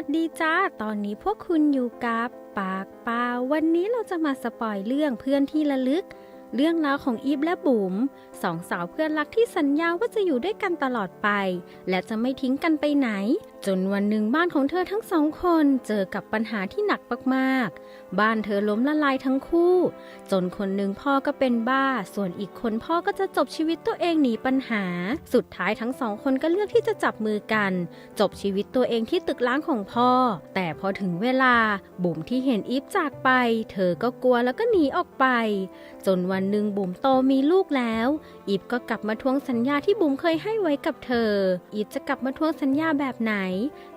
วัสดีจ้า ตอนนี้พวกคุณอยู่กับปากเปล่าวันนี้เราจะมาสปอยเรื่องเพื่อนที่ระลึก เรื่องราวของอีฟและบุ๋มสองสาวเพื่อนรักที่สัญญาว่าจะอยู่ด้วยกันตลอดไป และจะไม่ทิ้งกันไปไหนจนวันหนึ่งบ้านของเธอทั้งสองคนเจอกับปัญหาที่หนักมากๆ บ้านเธอล้มละลายทั้งคู่ จนคนหนึ่งพ่อก็เป็นบ้า ส่วนอีกคนพ่อก็จะจบชีวิตตัวเองหนีปัญหา สุดท้ายทั้งสองคนก็เลือกที่จะจับมือกัน จบชีวิตตัวเองที่ตึกล้างของพ่อ แต่พอถึงเวลาบุ๋มที่เห็นอีฟจากไป เธอก็กลัวแล้วก็หนีออกไป จนวันหนึ่งบุ๋มโตมีลูกแล้ว อีฟก็กลับมาทวงสัญญาที่บุ๋มเคยให้ไว้กับเธอ อีฟจะกลับมาทวงสัญญาแบบไหน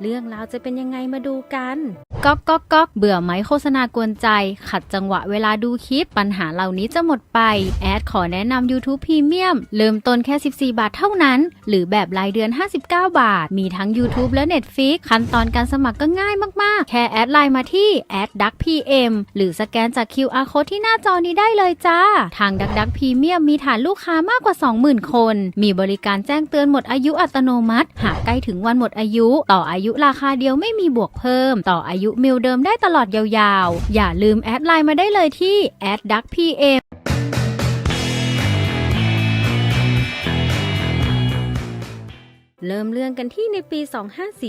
เรื่องราวจะเป็นยังไงมาดูกันก๊อกก๊อกก๊อกเบื่อไหมโฆษณากวนใจ ขัดจังหวะเวลาดูคลิปปัญหาเหล่านี้จะหมดไป แอดขอแนะนำ YouTube Premium เริ่มต้นแค่ 14 บาทเท่านั้น หรือแบบรายเดือน 59 บาท มีทั้ง YouTube และ Netflix ขั้นตอนการสมัครก็ง่ายมากๆ แค่แอดไลน์มาที่แอดดัก PM หรือสแกนจาก QR Code ที่หน้าจอนี้ได้เลยจ้า ทางดักดักพรีเมียมมีฐานลูกค้ามากกว่า 20,000 คน มีบริการแจ้งเตือนหมดอายุอัตโนมัติ หากใกล้ถึงวันหมดอายุต่ออายุราคาเดียวไม่มีบวกเพิ่ม ต่ออายุมิลเดิมได้ตลอดยาวๆ อย่าลืมแอดไลน์มาได้เลยที่ ad duck PM เริ่มเรื่องกันที่ในปี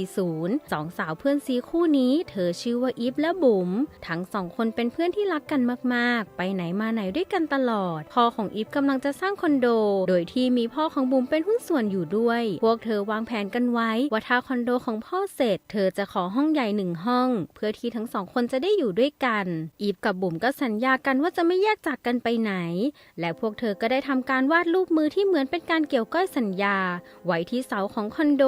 2540 สองสาวเพื่อนซีคู่นี้ เธอชื่อว่าอีฟและบุ๋ม ทั้งสองคนเป็นเพื่อนที่รักกันมากๆ ไปไหนมาไหนด้วยกันตลอด พ่อของอีฟกำลังจะสร้างคอนโด โดยที่มีพ่อของบุ๋มเป็นหุ้นส่วนอยู่ด้วย พวกเธอวางแผนกันไว้ ว่าถ้าคอนโดของพ่อเสร็จ เธอจะขอห้องใหญ่หนึ่งห้อง เพื่อที่ทั้งสองคนจะได้อยู่ด้วยกัน อีฟกับบุ๋มก็สัญญากันว่าจะไม่แยกจากกันไปไหน และพวกเธอก็ได้ทำการวาดรูปมือที่เหมือนเป็นการเกี่ยวก้อยสัญญา ไว้ที่เสาของคอนโด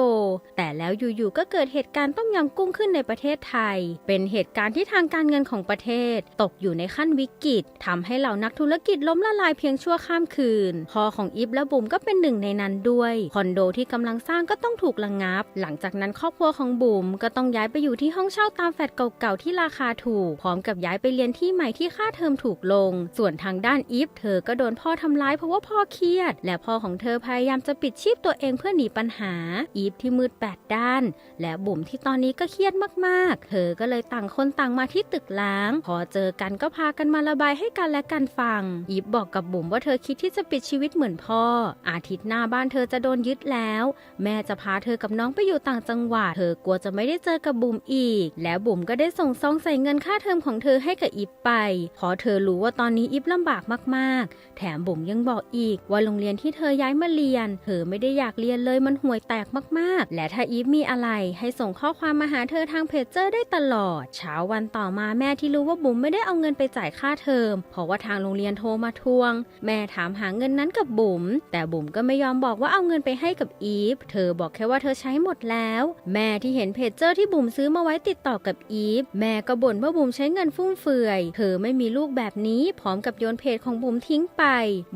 แต่แล้วอยู่ๆก็เกิดเหตุการณ์ต้มยำกุ้งขึ้นในประเทศไทย เป็นเหตุการณ์ที่ทางการเงินของประเทศ ตกอยู่ในขั้นวิกฤตทำให้เหล่านักธุรกิจล้มละลายเพียงชั่วข้ามคืนพ่อของอีฟและบุ๋มก็เป็นหนึ่งในนั้นด้วย คอนโดที่กำลังสร้างก็ต้องถูกระงงับ หลังจากนั้นครอบครัวของบุ๋มก็ต้องย้ายไปอยู่ที่ห้องเช่าตามแฟลตเก่าๆที่ราคาถูก พร้อมกับย้ายไปเรียนที่ใหม่ที่ค่าเทอมถูกลง ส่วนทางด้านอีฟเธอก็โดนพ่อทำร้ายเพราะว่าพ่อเครียด และพ่อของเธอพยายามจะปิดชีพตัวเองเพื่อหนีปัญหาอีฟที่มืดแปดด้าน และบุ๋มที่ตอนนี้ก็เครียดมากๆ เธอก็เลยต่างคนต่างมาที่ตึกล้าง พอเจอกันก็พากันมาระบายให้กันและกันฟัง อีฟบอกกับบุ๋มว่าเธอคิดที่จะปิดชีวิตเหมือนพ่อ อาทิตย์หน้าบ้านเธอจะโดนยึดแล้ว แม่จะพาเธอกับน้องไปอยู่ต่างจังหวัด เธอกลัวจะไม่ได้เจอกับบุ๋มอีก แล้วบุ๋มก็ได้ส่งซองใส่เงินค่าเทอมของเธอให้กับอีฟไป เพราะเธอรู้ว่าตอนนี้อีฟลำบากมากๆ แถมบุ๋มยังบอกอีกว่าโรงเรียนที่เธอย้ายมาเรียน เธอไม่ได้อยากเรียนเลยมันห่วยแตกมากๆ และถ้าอีฟมีอะไรให้ส่งข้อความมาหาเธอทางเพจเจอร์ได้ตลอด เช้าวันต่อมาแม่ที่รู้ว่าบุ๋มไม่ได้เอาเงินไปจ่ายค่าเทอม เพราะว่าทางโรงเรียนโทรมาทวง แม่ถามหาเงินนั้นกับบุ๋ม แต่บุ๋มก็ไม่ยอมบอกว่าเอาเงินไปให้กับอีฟ เธอบอกแค่ว่าเธอใช้หมดแล้ว แม่ที่เห็นเพจเจอร์ที่บุ๋มซื้อมาไว้ติดต่อกับอีฟ แม่ก็บ่นว่าบุ๋มใช้เงินฟุ่มเฟือย เธอไม่มีลูกแบบนี้ พร้อมกับโยนเพจของบุ๋มทิ้งไป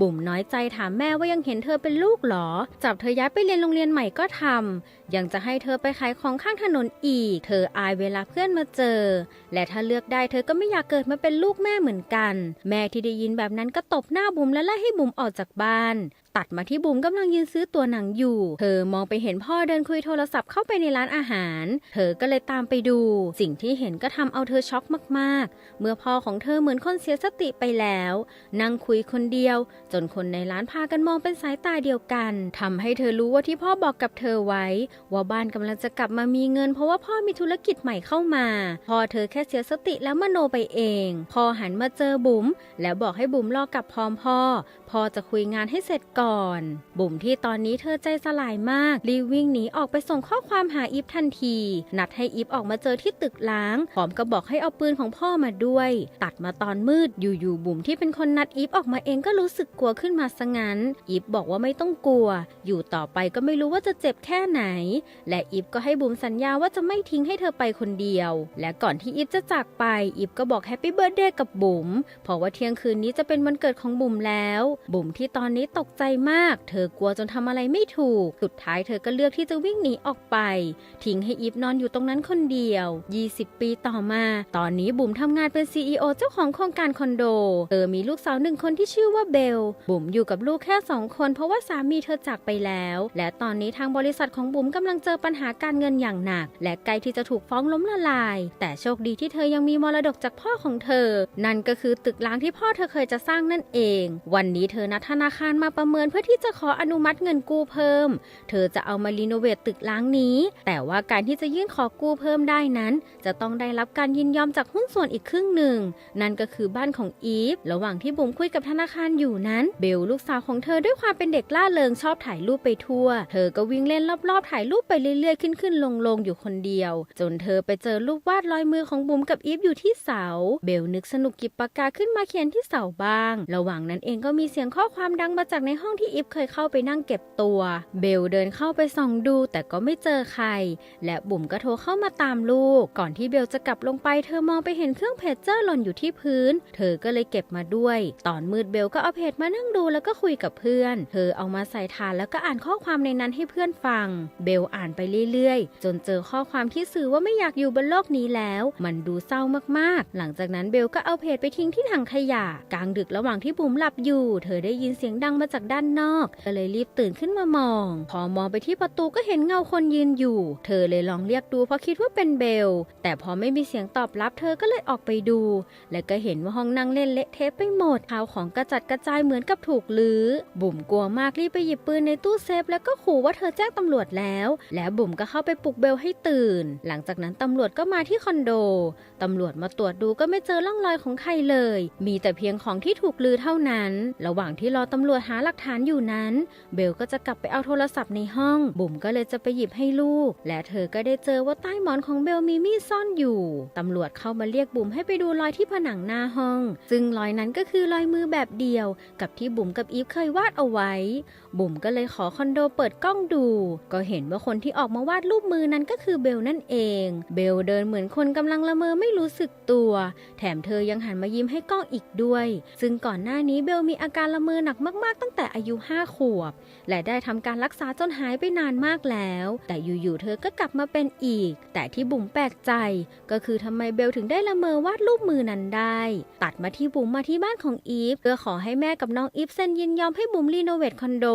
บุ๋มน้อยใจถามแม่ว่ายังเห็นเธอเป็นลูกหรอ จับเธอย้ายไปเรียนโรงเรียนใหม่ก็ทำยังจะให้เธอไปขายของข้างถนนอีก เธออายเวลาเพื่อนมาเจอ และถ้าเลือกได้เธอก็ไม่อยากเกิดมาเป็นลูกแม่เหมือนกัน แม่ที่ได้ยินแบบนั้นก็ตบหน้าบุ๋มและไล่ให้บุ๋มออกจากบ้าน ตัดมาที่บุ๋มกำลังยืนซื้อตัวหนังอยู่ เธอมองไปเห็นพ่อเดินคุยโทรศัพท์เข้าไปในร้านอาหาร เธอก็เลยตามไปดู สิ่งที่เห็นก็ทำเอาเธอช็อกมากๆ เมื่อพ่อของเธอเหมือนคนเสียสติไปแล้ว นั่งคุยคนเดียว จนคนในร้านพากันมองเป็นสายตาเดียวกันทำให้เธอรู้ว่าที่พ่อบอกกับเธอไว้ ว่าบ้านกำลังจะกลับมามีเงิน เพราะว่าพ่อมีธุรกิจใหม่เข้ามา พ่อเธอแค่เสียสติแล้วมโนไปเองพ่อหันมาเจอบุ๋มแล้วบอกให้บุ๋มรอกลับพร้อมพ่อ พ่อจะคุยงานให้เสร็จก่อนบุ๋มที่ตอนนี้เธอใจสลายมากรีวิ่งหนีออกไปส่งข้อความหาอีฟทันที นัดให้อีฟออกมาเจอที่ตึกล้างพร้อมกับบอกให้เอาปืนของพ่อมาด้วย ตัดมาตอนมืดอยู่ๆบุ๋มที่เป็นคนนัดอีฟออกมาเองก็รู้สึกกลัวขึ้นมาซะงั้น อีฟบอกว่าไม่ต้องกลัว อยู่ต่อไปก็ไม่รู้ว่าจะเจ็บแค่ไหน และอีฟก็ให้บุ๋มสัญญาว่าจะไม่ทิ้งให้เธอไปคนเดียว และก่อนที่อีฟจะจากไปอีฟก็บอกแฮปปี้เบิร์ดเดย์กับบุ๋มเพราะว่าเที่ยงคืนนี้จะเป็นวันเกิดของบุ๋มแล้ว บุ๋มที่ตอนนี้ตกใจมาก เธอกลัวจนทำอะไรไม่ถูก สุดท้ายเธอก็เลือกที่จะวิ่งหนีออกไป ทิ้งให้อีฟนอนอยู่ตรงนั้นคนเดียว 20 ปีต่อมา ตอนนี้บุ๋มทำงานเป็น CEO เจ้าของโครงการคอนโด เธอมีลูกสาวหนึ่งคนที่ชื่อว่าเบล บุ๋มอยู่กับลูกแค่สองคน เพราะว่าสามีเธอจากไปแล้ว และตอนนี้ทางบริษัทของบุ๋มกำลังเจอปัญหาการเงินอย่างหนัก และใกล้ที่จะถูกฟ้องล้มละลาย แต่โชคดีที่เธอยังมีมรดกจากพ่อของเธอ นั่นก็คือตึกล้างที่พ่อเธอเคยจะสร้างนั่นเอง วันนี้เธอนัดธนาคารมาประเมินเพื่อที่จะขออนุมัติเงินกู้เพิ่ม เธอจะเอามารีโนเวทตึกล้างนี้ แต่ว่าการที่จะยื่นขอกู้เพิ่มได้นั้น จะต้องได้รับการยินยอมจากหุ้นส่วนอีกครึ่งหนึ่ง นั่นก็คือบ้านของอีฟ ระหว่างที่บุ๋มคุยกับธนาคารอยู่นั้น เบลลูกสาวของเธอด้วยความเป็นเด็กล่าเริงชอบถ่ายรูปไปทั่ว เธอก็วิ่งเล่นรอบๆ ถ่ายรูปไปเรื่อยๆ ขึ้นขึ้นลงลงๆอยู่คนเดียว จนเธอไปเจอรูปวาดรอยมือของบุ๋มกับอีฟอยู่ที่เสา เบลนึกสนุกกิบปากกาขึ้นมาเขียนที่เสาบ้าง ระหว่างนั้นเองก็มีเสียงข้อความดังมาจากในห้องที่อีฟเคยเข้าไปนั่งเก็บตัว เบลเดินเข้าไปส่องดู แต่ก็ไม่เจอใคร และบุ๋มก็โทรเข้ามาตามลูก ก่อนที่เบลจะกลับลงไป เธอมองไปเห็นเครื่องเพจเจอร์หล่นอยู่ที่พื้น เธอก็เลยเก็บมาด้วย ตอนมืดเบลก็เอาเพจมานั่งดูแล้วก็คุยกับเพื่อน เธอเอามาใส่ฐานแล้วก็อ่านข้อความในนั้นให้เพื่อนฟัง เบลอ่านไปเรื่อยๆ จนเจอข้อความที่สื่อว่าไม่อยากอยู่บนโลกนี้แล้ว มันดูเศร้ามากๆ หลังจากนั้นเบลก็เอาเพจไปทิ้งที่ถังขยะ กลางดึกระหว่างที่บุ๋มหลับอยู่ เธอได้ยินเสียงดังมาจากด้านนอก ก็เลยรีบตื่นขึ้นมามอง พอมองไปที่ประตูก็เห็นเงาคนยืนอยู่ เธอเลยลองเรียกดูเพราะคิดว่าเป็นเบล แต่พอไม่มีเสียงตอบรับเธอก็เลยออกไปดู และก็เห็นว่าห้องนั่งเล่นเละเทะไปหมดข้าวของกระจัดกระจายเหมือนกับถูกลื้อ บุ๋มกลัวมากรีบไปหยิบปืนในตู้เซฟ แล้วก็ขู่ว่าเธอแจ้งตำรวจแล้ว แล้วบุ๋มก็เข้าไปปลุกเบลให้ตื่น หลังจากนั้นตำรวจก็มาที่คอนโด ตำรวจมาตรวจดูก็ไม่เจอร่องรอยของใครเลย มีแต่เพียงของที่ถูกลือเท่านั้น ระหว่างที่รอตำรวจหาหลักฐานอยู่นั้น เบลก็จะกลับไปเอาโทรศัพท์ในห้อง บุ๋มก็เลยจะไปหยิบให้ลูก และเธอก็ได้เจอว่าใต้หมอนของเบลมีมีดซ่อนอยู่ ตำรวจเข้ามาเรียกบุ๋มให้ไปดูรอยที่ผนังหน้าห้อง ซึ่งรอยนั้นก็คือรอยมือแบบเดียว กับที่บุ๋มกับอีฟเคยวาดเอาไว้ บุ๋มก็เลยขอคอนโดเปิดกล้องดู ก็เห็นว่าคนที่ออกมาวาดรูปมือนั้นก็คือเบลนั่นเอง เบลเดินเหมือนคนกำลังละเมอไม่รู้สึกตัว แถมเธอยังหันมายิ้มให้กล้องอีกด้วย ซึ่งก่อนหน้านี้เบลมีอาการละเมอหนักมากๆ ตั้งแต่อายุ 5 ขวบ และได้ทำการรักษาจนหายไปนานมากแล้ว แต่อยู่ๆเธอก็กลับมาเป็นอีก แต่ที่บุ๋มแปลกใจ ก็คือทำไมเบลถึงได้ละเมอวาดรูปมือนั้นได้ ตัดมาที่บุ๋มมาที่บ้านของอีฟเพื่อขอให้แม่กับน้องอีฟเซ็นยินยอมให้บุ๋มรีโนเวทคอนโด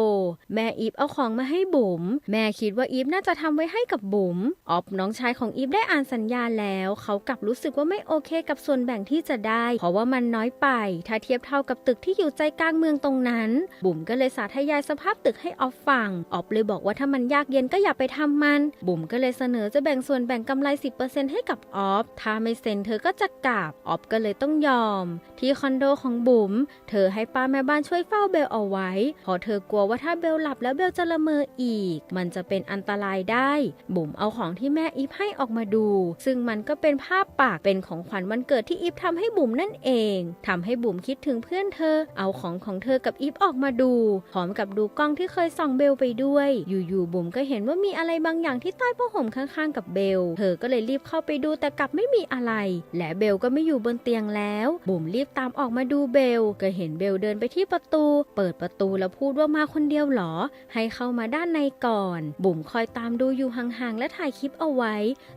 แม่อีฟเอาของมาให้บุ๋มแม่คิดว่าอีฟน่าจะทำไว้ให้กับบุ๋มออฟน้องชายของอีฟได้อ่านสัญญาแล้ว เขากลับรู้สึกว่าไม่โอเคกับส่วนแบ่งที่จะได้ เพราะว่ามันน้อยไป ถ้าเทียบเท่ากับตึกที่อยู่ใจกลางเมืองตรงนั้น บุ๋มก็เลยสาธยายสภาพตึกให้ออฟฟัง ออฟเลยบอกว่าถ้ามันยากเย็นก็อย่าไปทำมัน บุ๋มก็เลยเสนอจะแบ่งส่วนแบ่งกำไร 10%ให้กับออฟ ถ้าไม่เซ็นเธอก็จะกลับ ออฟก็เลยต้องยอม ที่คอนโดของบุ๋ม เธอให้ป้าแม่บ้านช่วยเฝ้าเบลเอาไว้ เพราะเธอกลัวว่าถ้าเบลหลับแล้วเบลจะละเมออีก มันจะเป็นอันตรายได้ บุ๋มเอาของที่แม่อีฟให้ออกมาดู ซึ่งมันก็เป็นภาพปากเป็นของขวัญวันเกิดที่อีฟทำให้บุ๋มนั่นเองทำให้บุ๋มคิดถึงเพื่อนเธอ เอาของของเธอกับอีฟออกมาดูพร้อมกับดูกล้องที่เคยส่องเบลไปด้วย อยู่ๆบุ๋มก็เห็นว่ามีอะไรบางอย่างที่ใต้ผ้าห่มข้างๆ กับเบล เธอก็เลยรีบเข้าไปดูแต่กลับไม่มีอะไร และเบลก็ไม่อยู่บนเตียงแล้ว บุ๋มรีบตามออกมาดูเบล ก็เห็นเบลเดินไปที่ประตู เปิดประตูแล้วพูดว่ามาคนเดียวหรอ ให้เข้ามาด้านในก่อน บุ๋มคอยตามดูอยู่ห่างๆและถ่ายคลิปเอาไว้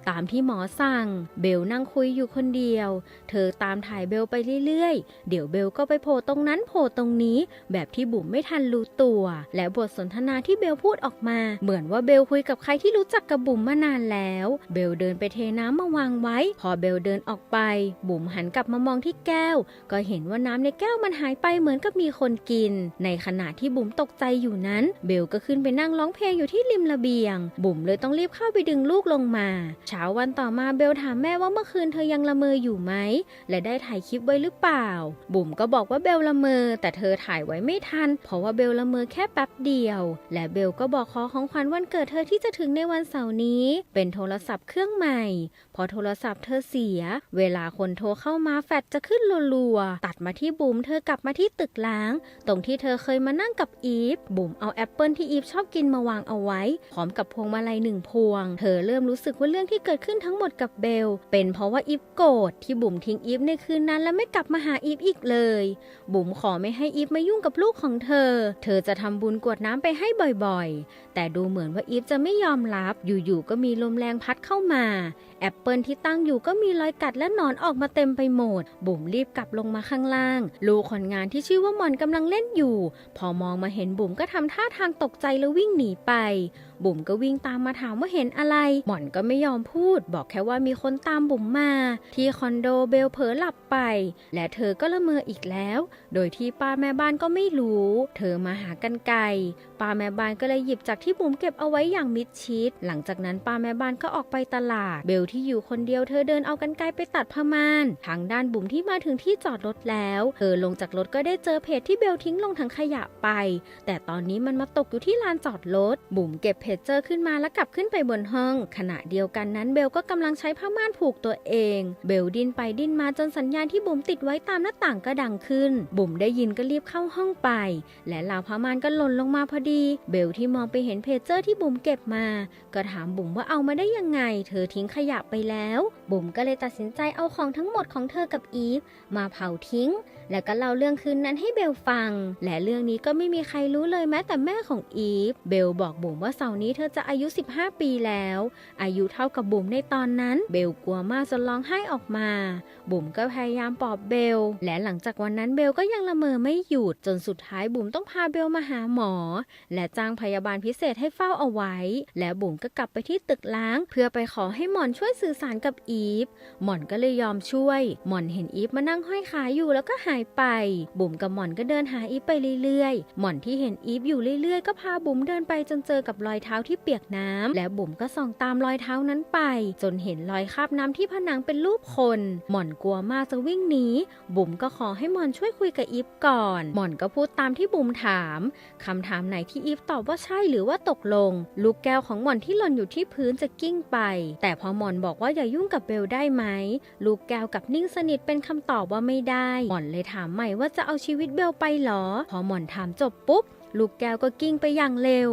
ตามที่หมอสั่ง เบลนั่งคุยอยู่คนเดียว เธอตามถ่ายเบลไปเรื่อยๆ เดี๋ยวเบลก็ไปโผล่ตรงนั้นโผล่ตรงนี้ แบบที่บุ๋มไม่ทันทันรู้ตัว และบทสนทนาที่เบลพูดออกมา เหมือนว่าเบลคุยกับใครที่รู้จักกับบุ๋มมานานแล้ว เบลเดินไปเทน้ำมาวางไว้ พอเบลเดินออกไป บุ๋มหันกลับมามองที่แก้ว ก็เห็นว่าน้ำในแก้วมันหายไปเหมือนกับมีคนกิน ในขณะที่บุ๋มตกใจอยู่นั้น เบลก็ขึ้นไปนั่งร้องเพลงอยู่ที่ริมระเบียง บุ๋มเลยต้องรีบเข้าไปดึงลูกลงมา เช้าวันต่อมาเบลถามแม่ว่าเมื่อคืนเธอยังละเมออยู่ไหม และได้ถ่ายคลิปไว้หรือเปล่า บุ๋มก็บอกว่าเบลละเมอ แต่เธอถ่ายไว้ไม่ทัน เพราะว่าเบลละเมอแค่แป๊บเดียว และเบลก็บอกขอของขวัญวันเกิดเธอที่จะถึงในวันเสาร์นี้ เป็นโทรศัพท์เครื่องใหม่ พอโทรศัพท์เธอเสีย เวลาคนโทรเข้ามาแฟดจะขึ้นรัวๆ ตัดมาที่บุ๋มเธอกลับมาที่ตึกล้าง ตรงที่เธอเคยมานั่งกับอีฟ บุ๋มเอาแอปเปิลที่อีฟชอบกินมาวางเอาไว้ พร้อมกับพวงมาลัยหนึ่งพวง เธอเริ่มรู้สึกว่าเรื่องที่เกิดขึ้นทั้งหมดกับเบล เป็นเพราะว่าอีฟโกรธที่บุ๋มทิ้งอีฟในคืนนั้นและไม่กลับมาหาอีฟอีกเลย บุ๋มขอไม่ให้อีฟมายุ่งกับลูกของเธอ เธอจะทำบุญกวดน้ำไปให้บ่อยๆ แต่ดูเหมือนว่าอีฟจะไม่ยอมรับ อยู่ๆ ก็มีลมแรงพัดเข้ามาแอปเปิลที่ตั้งอยู่ก็มีรอยกัดและหนอนออกมาเต็มไปหมด บุ๋มรีบกลับลงมาข้างล่าง ลูกคนงานที่ชื่อว่าหมอนกำลังเล่นอยู่ พอมองมาเห็นบุ๋มก็ทำท่าทางตกใจแล้ววิ่งหนีไปบุ๋มก็วิ่งตามมาถามว่าเห็นอะไร หมอนก็ไม่ยอมพูด บอกแค่ว่ามีคนตามบุ๋มมา ที่คอนโดเบลเผลอหลับไป และเธอก็ละเมออีกแล้ว โดยที่ป้าแม่บ้านก็ไม่รู้ เธอมาหากันไกลป้าแม่บ้านก็เลยหยิบจากที่บุ๋มเก็บเอาไว้อย่างมิดชิด หลังจากนั้นป้าแม่บ้านก็ออกไปตลาด เบลที่อยู่คนเดียวเธอเดินเอากันไกลไปตัดผ้าม่านทางด้านบุ๋มที่มาถึงที่จอดรถแล้วเธอลงจากรถก็ได้เจอเพจที่เบลทิ้งลงถังขยะไป แต่ตอนนี้มันมาตกอยู่ที่ลานจอดรถบุ๋มเก็บเพจเจอขึ้นมาแล้วกลับขึ้นไปบนห้อง ขณะเดียวกันนั้นเบลก็กำลังใช้ผ้าม่านผูกตัวเอง เบลดิ้นไปดิ้นมาจนสัญญาณที่บุ๋มติดไว้ตามหน้าต่างก็ดังขึ้น บุ๋มได้ยินก็รีบเข้าห้องไป และราวผ้าม่านก็หล่นลงมาพอดี เบลที่มองไปเห็นเพจเจอที่บุ๋มเก็บมา ก็ถามบุ๋มว่าเอามาได้ยังไง เธอทิ้งขยะไปแล้ว บุ๋มก็เลยตัดสินใจเอาของทั้งหมดของเธอกับอีฟมาเผาทิ้ง แล้วก็เล่าเรื่องคืนนั้นให้เบลฟัง และเรื่องนี้ก็ไม่มีใครรู้เลยแม้แต่แม่ของอีฟ เบลบอกบุ๋มว่าเสานี้เธอจะอายุ 15 ปีแล้ว อายุเท่ากับบุ๋มในตอนนั้น เบลกลัวมากจนร้องไห้ออกมา บุ๋มก็พยายามปลอบเบล และหลังจากวันนั้นเบลก็ยังละเมอไม่หยุดจนสุดท้ายบุ๋มต้องพาเบลมาหาหมอ และจ้างพยาบาลพิเศษให้เฝ้าเอาไว้ และบุ๋มก็กลับไปที่ตึกล้าง เพื่อไปขอให้หมอนช่วยสื่อสารกับอีฟ หมอนก็เลยยอมช่วย หมอนเห็นอีฟมานั่งห้อยขาอยู่แล้วก็หายไป บุ๋มกับหมอนก็เดินหาอีฟไปเรื่อยๆ หมอนที่เห็นอีฟอยู่เรื่อยๆ ก็พาบุ๋มเดินไปจนเจอกับรอยเท้าที่เปียกน้ำและบุ๋มก็ส่องตามรอยเท้านั้นไป จนเห็นรอยคราบน้ำที่ผนังเป็นรูปคน หมอนกลัวมากจะวิ่งหนีบุ๋มก็ขอให้หมอนช่วยคุยกับอีฟก่อน หมอนก็พูดตามที่บุ๋มถามคำถามไหนที่อีฟตอบว่าใช่หรือว่าตกลง ลูกแก้วของหมอนที่หล่นอยู่ที่พื้นจะกิ้งไป แต่พอหมอนบอกว่าอย่ายุ่งกับเบลได้ไหมลูกแก้วกับนิ่งสนิทเป็นคำตอบว่าไม่ได้ หมอนเลยถามใหม่ว่าจะเอาชีวิตเบลไปหรอ พอหมอนถามจบปุ๊บ ลูกแก้วก็กิ้งไปอย่างเร็ว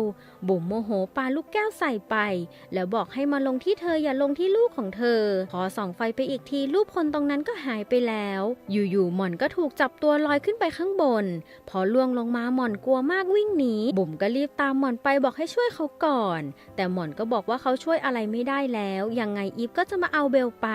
บุ๋มโมโหปาลูกแก้วใส่ไป แล้วบอกให้มาลงที่เธออย่าลงที่ลูกของเธอพอส่องไฟไปอีกทีรูปคนตรงนั้นก็หายไปแล้ว อยู่ๆหมอนก็ถูกจับตัวลอยขึ้นไปข้างบน พอล่วงลงมาหมอนกลัวมากวิ่งหนีบุ๋มก็รีบตามหมอนไปบอกให้ช่วยเขาก่อน แต่หมอนก็บอกว่าเขาช่วยอะไรไม่ได้แล้วยังไงอีฟก็จะมาเอาเบลไป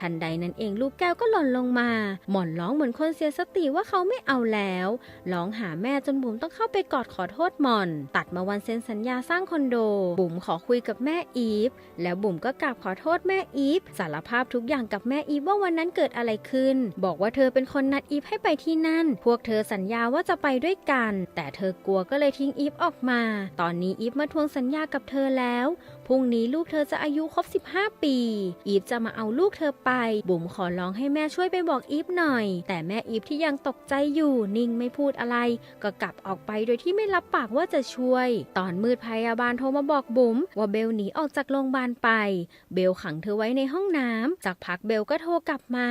ทันใดนั้นเองลูกแก้วก็หล่นลงมา หมอนร้องเหมือนคนเสียสติว่าเขาไม่เอาแล้วร้องหาแม่จนบุ๋มต้องเข้าไปกอดขอโทษหมอน ตัดมาวันเซ็นสัญญาสร้างคอนโด บุ๋มขอคุยกับแม่อีฟ แล้วบุ๋มก็กลับขอโทษแม่อีฟ สารภาพทุกอย่างกับแม่อีฟว่าวันนั้นเกิดอะไรขึ้น บอกว่าเธอเป็นคนนัดอีฟให้ไปที่นั่น พวกเธอสัญญาว่าจะไปด้วยกัน แต่เธอกลัวก็เลยทิ้งอีฟออกมา ตอนนี้อีฟมาทวงสัญญากับเธอแล้ว รุ่งนี้ลูกเธอจะอายุครบ 15 ปี อีฟจะมาเอาลูกเธอไป บุ๋มขอร้องให้แม่ช่วยไปบอกอีฟหน่อย แต่แม่อีฟที่ยังตกใจอยู่นิ่งไม่พูดอะไร ก็กลับออกไปโดยที่ไม่รับปากว่าจะช่วย ตอนมืดพยาบาลโทรมาบอกบุ๋มว่าเบลหนีออกจากโรงพยาบาลไป เบลขังเธอไว้ในห้องน้ำจากพักเบลก็โทรกลับมา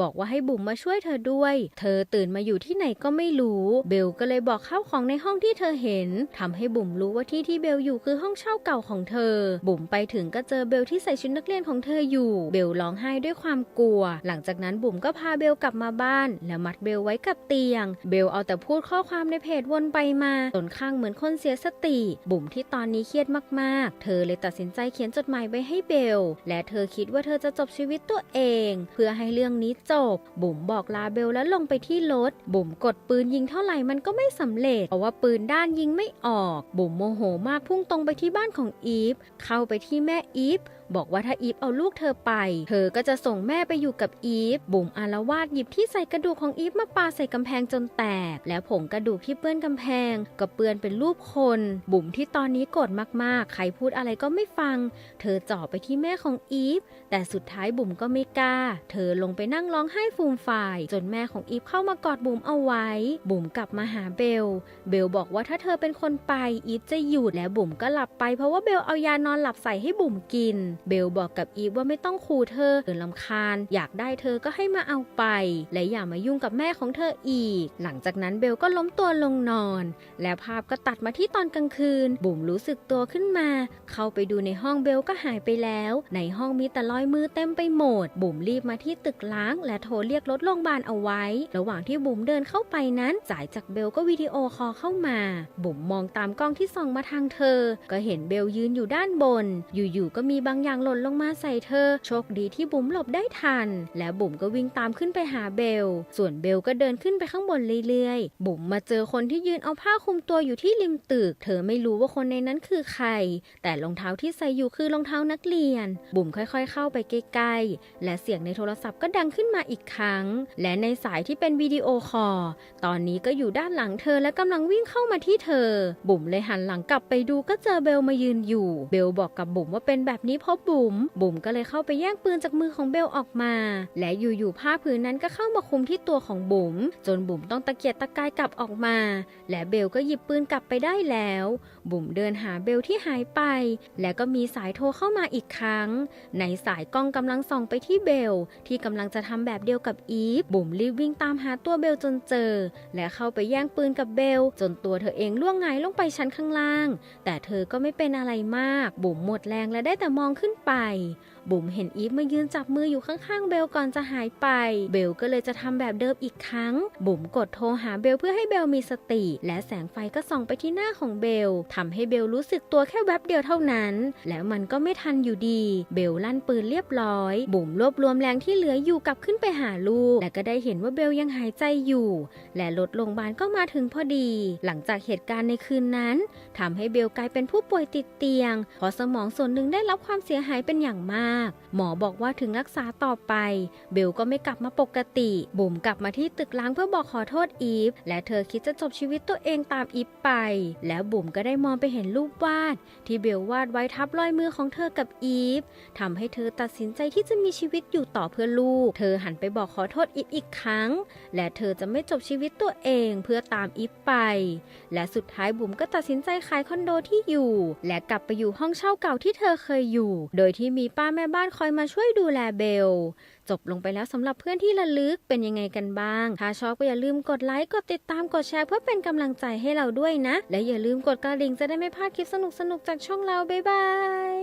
บอกว่าให้บุ๋มมาช่วยเธอด้วย เธอตื่นมาอยู่ที่ไหนก็ไม่รู้ เบลก็เลยบอกข้าวของในห้องที่เธอเห็นทำให้บุ๋มรู้ว่าที่ที่เบลอยู่คือห้องเช่าเก่าของเธอบุ๋มไปถึงก็เจอเบลที่ใส่ชุดนักเรียนของเธออยู่ เบลร้องไห้ด้วยความกลัว หลังจากนั้นบุ๋มก็พาเบลกลับมาบ้าน แล้วมัดเบลไว้กับเตียง เบลเอาแต่พูดข้อความในเพจวนไปมาจนข้างเหมือนคนเสียสติ บุ๋มที่ตอนนี้เครียดมากๆ เธอเลยตัดสินใจเขียนจดหมายไว้ให้เบล และเธอคิดว่าเธอจะจบชีวิตตัวเอง เพื่อให้เรื่องนี้จบ บุ๋มบอกลาเบลแล้วลงไปที่รถ บุ๋มกดปืนยิงเท่าไหร่มันก็ไม่สำเร็จ เพราะว่าปืนด้านยิงไม่ออก บุ๋มโมโหมากพุ่งตรงไปที่บ้านของอีฟเข้าไปที่แม่อีฟ บอกว่าถ้าอีฟเอาลูกเธอไป เธอก็จะส่งแม่ไปอยู่กับอีฟบุ๋มอารวาสหยิบที่ใส่กระดูกของอีฟมาปาใส่กำแพงจนแตก แล้วผงกระดูกที่เปื้อนกำแพง ก็เปื้อนเป็นรูปคน บุ๋มที่ตอนนี้โกรธมากๆ ใครพูดอะไรก็ไม่ฟัง เธอจ่อไปที่แม่ของอีฟแต่สุดท้ายบุ๋มก็ไม่กล้า เธอลงไปนั่งร้องไห้ฟูมฟาย จนแม่ของอีฟเข้ามากอดบุ๋มเอาไว้ บุ๋มกลับมาหาเบล เบลบอกว่าถ้าเธอเป็นคนไปอีฟจะหยุดและบุ๋มก็หลับไปเพราะว่าเบลเอายานอนหลับใส่ให้บุ๋มกินเบลบอกกับอีฟว่าไม่ต้องขู่เธอเธอลำคาญ อยากได้เธอก็ให้มาเอาไป และอย่ามายุ่งกับแม่ของเธออีก หลังจากนั้นเบลก็ล้มตัวลงนอน แล้วภาพก็ตัดมาที่ตอนกลางคืน บุ๋มรู้สึกตัวขึ้นมา เข้าไปดูในห้องเบลก็หายไปแล้ว ในห้องมีแต่รอยมือเต็มไปหมด บุ๋มรีบมาที่ตึกล้าง และโทรเรียกรถโรงพยาบาลเอาไว้ ระหว่างที่บุ๋มเดินเข้าไปนั้น สายจากเบลก็วิดีโอคอลเข้ามา บุ๋มมองตามกล้องที่ส่องมาทางเธอ ก็เห็นเบลยืนอยู่ด้านบน อยู่ๆก็มีบางอย่างหล่นลงมาใส่เธอ โชคดีที่บุ๋มหลบได้ทัน และบุ๋มก็วิ่งตามขึ้นไปหาเบล ส่วนเบลก็เดินขึ้นไปข้างบนเรื่อยๆ บุ๋มมาเจอคนที่ยืนเอาผ้าคลุมตัวอยู่ที่ริมตึก เธอไม่รู้ว่าคนในนั้นคือใคร แต่รองเท้าที่ใส่อยู่คือรองเท้านักเรียน บุ๋มค่อยๆ เข้าไปใกล้ๆ และเสียงในโทรศัพท์ก็ดังขึ้นมาอีกครั้ง และในสายที่เป็นวิดีโอคอล ตอนนี้ก็อยู่ด้านหลังเธอและกำลังวิ่งเข้ามาที่เธอ บุ๋มเลยหันหลังกลับไปดูก็เจอเบลมายืนอยู่ เบลบอกกับบุ๋มว่าเป็นแบบนี้เพราะบุ๋ม บุ๋มก็เลยเข้าไปแย่งปืนจากมือของเบลออกมา และอยู่ๆผ้าผืนนั้นก็เข้ามาคุมที่ตัวของบุ๋ม จนบุ๋มต้องตะเกียกตะกายกลับออกมา และเบลก็หยิบปืนกลับไปได้แล้ว บุ๋มเดินหาเบลที่หายไป และก็มีสายโทรเข้ามาอีกครั้ง ในสายกล้องกำลังส่องไปที่เบล ที่กำลังจะทำแบบเดียวกับอีฟ บุ๋มรีบวิ่งตามหาตัวเบลจนเจอ และเข้าไปแย่งปืนกับเบล จนตัวเธอเองล่วงหงลงไปชั้นข้างล่าง แต่เธอก็ไม่เป็นอะไรมาก บุ๋มหมดแรงและได้แต่มองขึ้นไป บุ๋มเห็นอีฟมายืนจับมืออยู่ข้างๆเบลก่อนจะหายไป เบลก็เลยจะทำแบบเดิมอีกครั้ง บุ๋มกดโทรหาเบลเพื่อให้เบลมีสติ และแสงไฟก็ส่องไปที่หน้าของเบลทำให้เบลรู้สึกตัวแค่แวบเดียวเท่านั้น แล้วมันก็ไม่ทันอยู่ดี เบลลั่นปืนเรียบร้อย บุ๋มรวบรวมแรงที่เหลืออยู่กลับขึ้นไปหาลูกและก็ได้เห็นว่าเบลยังหายใจอยู่ และรถโรงพยาบาลก็มาถึงพอดี หลังจากเหตุการณ์ในคืนนั้นทำให้เบลกลายเป็นผู้ป่วยติดเตียงเพราะสมองส่วนหนึ่งได้รับความเสียหายเป็นอย่างมากหมอบอกว่าถึงรักษาต่อไป เบลก็ไม่กลับมาปกติ บุ๋มกลับมาที่ตึกล้างเพื่อบอกขอโทษอีฟ และเธอคิดจะจบชีวิตตัวเองตามอีฟไป แล้วบุ๋มก็ได้มองไปเห็นรูปวาด ที่เบลวาดไว้ทับรอยมือของเธอกับอีฟทำให้เธอตัดสินใจที่จะมีชีวิตอยู่ต่อเพื่อลูก เธอหันไปบอกขอโทษอีฟอีกครั้ง และเธอจะไม่จบชีวิตตัวเองเพื่อตามอีฟไป และสุดท้ายบุ๋มก็ตัดสินใจขายคอนโดที่อยู่ และกลับไปอยู่ห้องเช่าเก่าที่เธอเคยอยู่ โดยที่มีป้าแม่บ้านคอยมาช่วยดูแลเบล จบลงไปแล้วสำหรับเพื่อนที่ระลึกเป็นยังไงกันบ้าง ถ้าชอบก็อย่าลืมกดไลค์ กดติดตามกดแชร์เพื่อเป็นกำลังใจให้เราด้วยนะ และอย่าลืมกดกระดิ่งจะได้ไม่พลาดคลิปสนุกๆจากช่องเราบ๊ายบาย